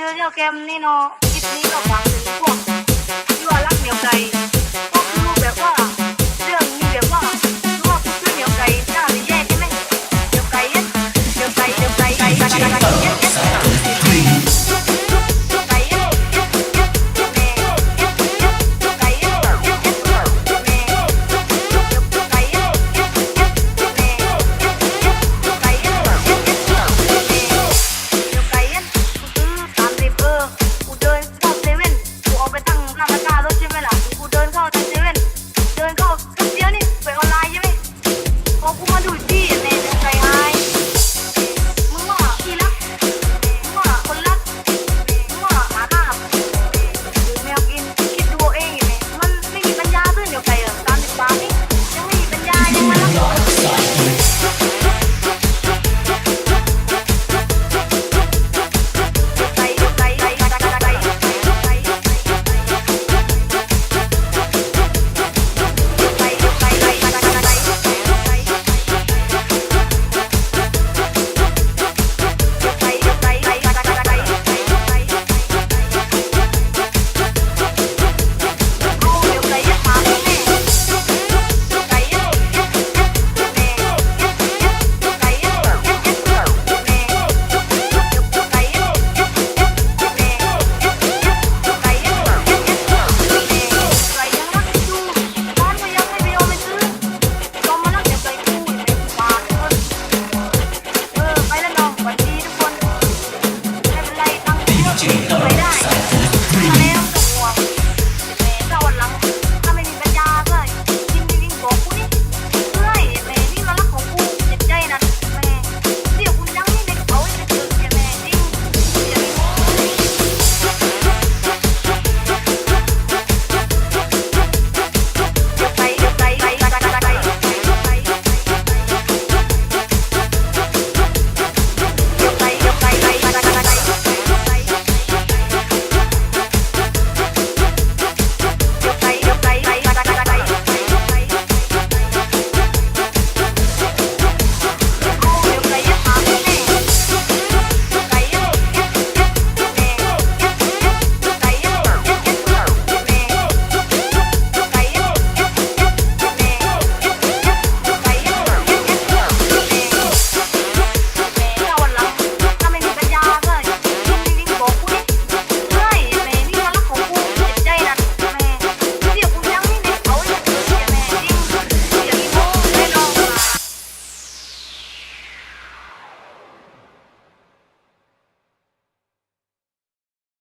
เยอะเท่าแกมนี่เนาะคลิปนี้ก็หวังถึงพวกที่ว่ารักเดียวใจ